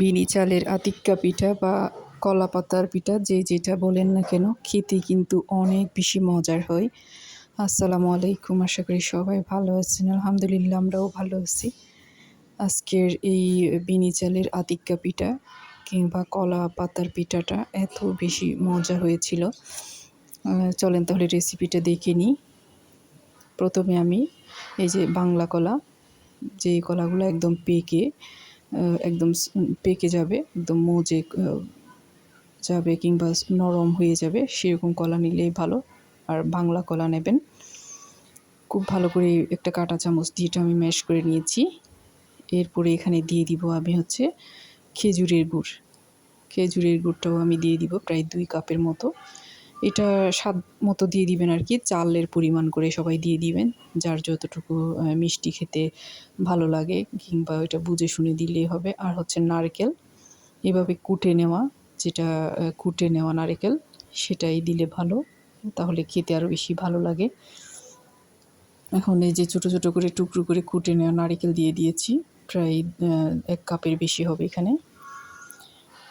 বিনি চালের আতিক্কা পিঠা বা কলা পাতার পিঠা, যে যেটা বলেন না কেন, খেতে কিন্তু অনেক বেশি মজার হয়। আসসালামু আলাইকুম, আশা করি সবাই ভালো আছেন। আলহামদুলিল্লাহ, আমরাও ভালো আছি। আজকের এই বিনি চালের আতিক্কা পিঠা কিংবা কলা পাতার পিঠাটা এত বেশি মজা হয়েছিল। চলেন তাহলে রেসিপিটা দেখে নিই। প্রথমে আমি এই যে বাংলা কলা, যে কলাগুলো একদম পেকে একদম পেকে যাবে, একদম মজে যাবে কিংবা নরম হয়ে যাবে, সেরকম কলা নিলেই ভালো। আর বাংলা কলা নেবেন। খুব ভালো করে একটা কাঁটা চামচ দিয়ে এটা আমি ম্যাশ করে নিয়েছি। এরপরে এখানে দিয়ে দিব আমি হচ্ছে খেজুরের গুড়। খেজুরের গুড়টাও আমি দিয়ে দিব প্রায় দুই কাপের মতো। এটা স্বাদ মতো দিয়ে দিবেন আর কি। চালের পরিমাণ করে সবাই দিয়ে দিবেন, যার যতটুকু মিষ্টি খেতে ভালো লাগে কিংবা ওইটা বুঝে শুনে দিলেই হবে। আর হচ্ছে নারকেল, এভাবে কুটে নেওয়া, যেটা কুটে নেওয়া নারকেল, সেটাই দিলে ভালো, তাহলে খেতে আরও বেশি ভালো লাগে। এখন এই যে ছোটো ছোটো করে টুকরো করে কুটে নেওয়া নারকেল দিয়ে দিয়েছি, প্রায় এক কাপের বেশি হবে এখানে।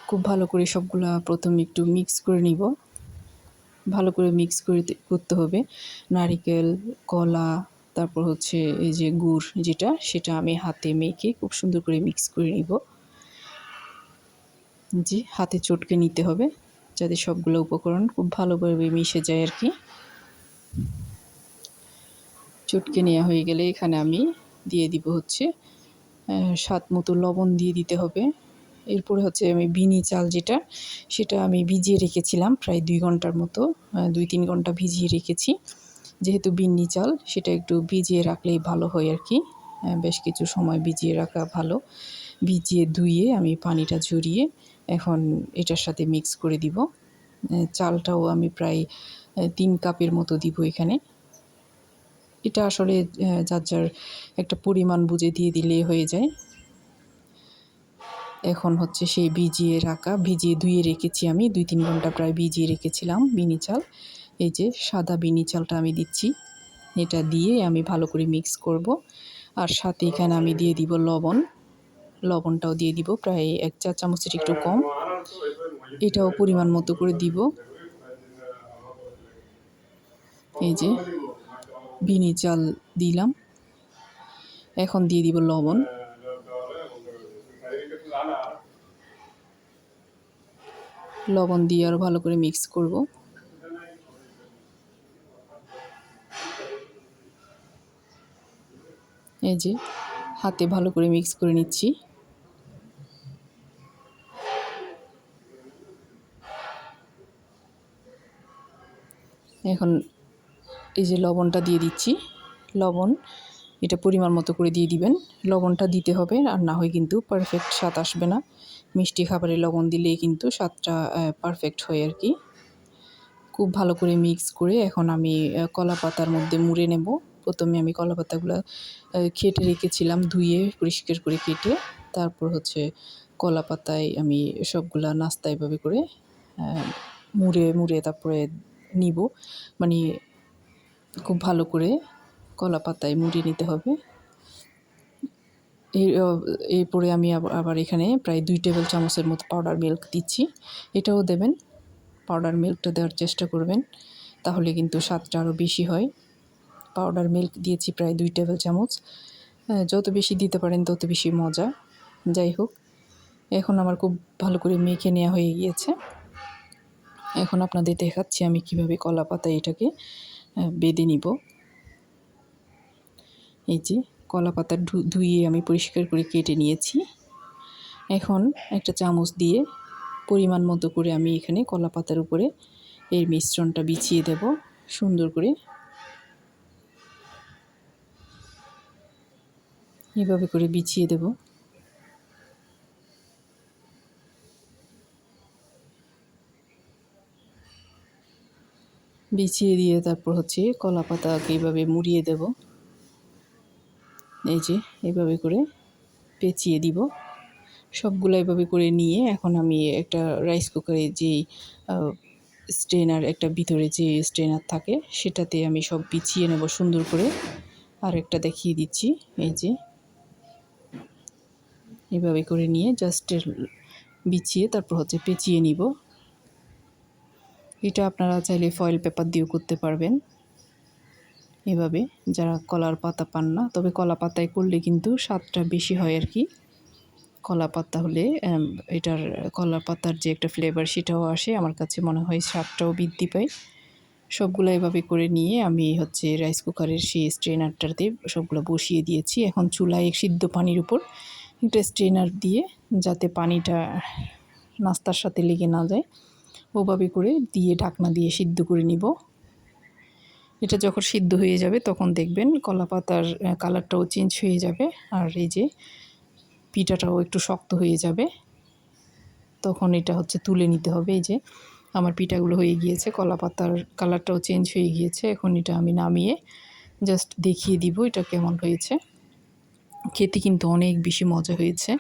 খুব ভালো করে সবগুলা প্রথমে একটু মিক্স করে নিব। ভালো করে মিক্স করে করতে হবে। নারিকেল, কলা, তারপর হচ্ছে এই যে গুড় যেটা, সেটা আমি হাতে মেখে খুব সুন্দর করে মিক্স করে নিব। জি, হাতে চটকে নিতে হবে যাতে সবগুলো উপকরণ খুব ভালোভাবে মিশে যায় আর কি চটকে নেওয়া হয়ে গেলে এখানে আমি দিয়ে দিব হচ্ছে স্বাদ মতো লবণ দিয়ে দিতে হবে। এরপরে হচ্ছে আমি বিনি চাল যেটা, সেটা আমি ভিজিয়ে রেখেছিলাম প্রায় দুই ঘণ্টার মতো দুই তিন ঘণ্টা ভিজিয়ে রেখেছি। যেহেতু বিন্নি চাল, সেটা একটু ভিজিয়ে রাখলেই ভালো হয় আর কি। বেশ কিছু সময় ভিজিয়ে রাখা ভালো। ভিজিয়ে ধুয়ে আমি পানিটা ঝরিয়ে এখন এটার সাথে মিক্স করে দিব। চালটাও আমি প্রায় তিন কাপের মতো দিব এখানে। এটা আসলে যার যার একটা পরিমাণ বুঝে দিয়ে দিলেই হয়ে যায়। এখন হচ্ছে সেই ভিজিয়ে রাখা, ভিজিয়ে ধুয়ে রেখেছি আমি। দুই তিন ঘণ্টা প্রায় ভিজিয়ে রেখেছিলাম বিনি চাল। এই যে সাদা বিনি চালটা আমি দিচ্ছি। এটা দিয়ে আমি ভালো করে মিক্স করব। আর সাথে এখানে আমি দিয়ে দিব লবণ। লবণটাও দিয়ে দিব প্রায় এক চা চামচের একটু কম। এটাও পরিমাণ মতো করে দিব। এই যে বিনি চাল দিলাম। এখন দিয়ে দিব লবণ। লবণ দিয়ে আরও ভালো করে মিক্স করব। এই যে, হাতে ভালো করে মিক্স করে নিচ্ছি। এখন এই যে লবণটা দিয়ে দিচ্ছি। লবণ এটা পরিমাণ মতো করে দিয়ে দিবেন। লবণটা দিতে হবে আর না হয় কিন্তু পারফেক্ট স্বাদ আসবে না। মিষ্টি খাবারে লবণ দিলেই কিন্তু স্বাদটা পারফেক্ট হয় আর কি। খুব ভালো করে মিক্স করে এখন আমি কলা পাতার মধ্যে মুড়ে নেব। প্রথমে আমি কলা পাতাগুলো কেটে রেখেছিলাম ধুয়ে, পরিষ্কার করে কেটে। তারপর হচ্ছে কলা পাতায় আমি সবগুলা নাস্তা এভাবে করে মুড়ে মুড়ে তারপরে নিব। মানে খুব ভালো করে কলা পাতায় মুড়ে নিতে হবে। এরপরে আমি আবার এখানে প্রায় দুই টেবিল চামচের মতো পাউডার মিল্ক দিচ্ছি। এটাও দেবেন। পাউডার মিল্কটা দেওয়ার চেষ্টা করবেন। তাহলে কিন্তু স্বাদটা আরও বেশি হয়। পাউডার মিল্ক দিয়েছি প্রায় দুই টেবিল চামচ। যত বেশি দিতে পারেন তত বেশি মজা। যাই হোক, এখন আমার খুব ভালো করে মেখে নেওয়া হয়ে গিয়েছে। এখন আপনাদের দেখাচ্ছি আমি কীভাবে কলা পাতায় এটাকে বেঁধে নিব। এই যে কলা পাতা ধু- ধুয়ে আমি পরিষ্কার করে কেটে নিয়েছি। এখন একটা চামচ দিয়ে পরিমাণ মতো করে আমি এখানে কলা পাতার উপরে এর মিশ্রণটা বিছিয়ে দেব, সুন্দর করে। এভাবে করে বিছিয়ে দেব। বিছিয়ে দিয়ে তারপর হচ্ছে কলা পাতাকে এইভাবে মুড়িয়ে দেব। এই যে এইভাবে করে পেঁচিয়ে দিব। সবগুলো এভাবে করে নিয়ে এখন আমি একটা রাইস কুকারে যেই স্ট্রেনার একটা ভিতরে যে স্ট্রেনার থাকে, সেটাতে আমি সব বিছিয়ে নেব সুন্দর করে। আর একটা দেখিয়ে দিচ্ছি, এই যে। এভাবে করে নিয়ে জাস্ট বিছিয়ে তারপর হচ্ছে পেঁচিয়ে নিব। এটা আপনারা চাইলে ফয়েল পেপার দিয়েও করতে পারবেন। এভাবে যারা কলার পাতা পান না, তবে কলা পাতায় করলে কিন্তু স্বাদটা বেশি হয় আর কি। কলা পাতা হলে এটার কলা পাতার যে একটা ফ্লেভার সেটাও আসে। আমার কাছে মনে হয় স্বাদটাও বৃদ্ধি পায়। সবগুলো এভাবে করে নিয়ে আমি হচ্ছে রাইস কুকারের সেই স্ট্রেনারটাতে সবগুলো বসিয়ে দিয়েছি। এখন চুলায় সিদ্ধ পানির উপর একটা স্ট্রেনার দিয়ে যাতে পানিটা নাস্তার সাথে লেগে না যায়, ওভাবে করে দিয়ে ঢাকনা দিয়ে সিদ্ধ করে নিব। এটা যখন সিদ্ধ হয়ে যাবে, তখন দেখবেন কলা পাতার কালারটাও চেঞ্জ হয়ে যাবে। আর এই যে পিঠাটাও একটু শক্ত হয়ে যাবে। তখন এটা হচ্ছে তুলে নিতে হবে। এই যে আমার পিঠাগুলো হয়ে গিয়েছে কলা পাতার কালারটাও চেঞ্জ হয়ে গিয়েছে। এখন এটা আমি নামিয়ে জাস্ট দেখিয়ে দিব এটা কেমন হয়েছে। খেতে কিন্তু অনেক বেশি মজা হয়েছে।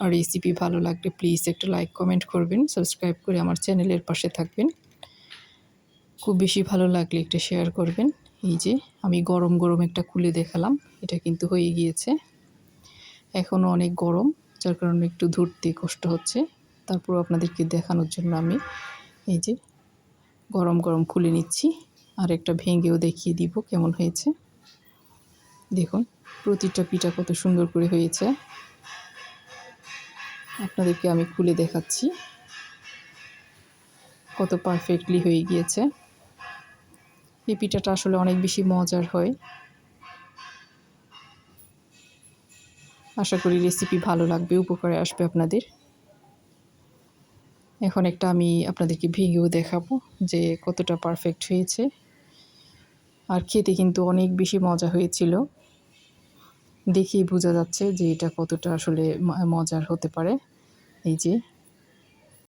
আর রেসিপি ভালো লাগলে প্লিজ একটা লাইক কমেন্ট করবেন। সাবস্ক্রাইব করে আমার চ্যানেলের পাশে থাকবেন। খুব বেশি ভালো লাগলে একটা শেয়ার করবেন। এই যে, আমি গরম গরম একটা খুলে দেখালাম, এটা কিন্তু হয়ে গিয়েছে। এখনও অনেক গরম, যার কারণে একটু ধরতে কষ্ট হচ্ছে। তারপর আপনাদেরকে দেখানোর জন্য আমি এই যে, গরম গরম খুলে নিচ্ছি, আর একটা ভেঙেও দেখিয়ে দিব কেমন হয়েছে। দেখুন, প্রতিটা পিঠা কত সুন্দর করে হয়েছে। আপনাদেরকে আমি খুলে দেখাচ্ছি। কত পারফেক্টলি হয়ে গিয়েছে। এই পিঠাটা আসলে অনেক বেশি মজার হয়। আশা করি রেসিপি ভালো লাগবে, উপকারে আসবে আপনাদের। এখন একটা আমি আপনাদেরকে ভেঙেও দেখাবো যে কতটা পারফেক্ট হয়েছে। আর খেতে কিন্তু অনেক বেশি মজা হয়েছিল। দেখেই বোঝা যাচ্ছে যে এটা কতটা আসলে মজার হতে পারে। এই যে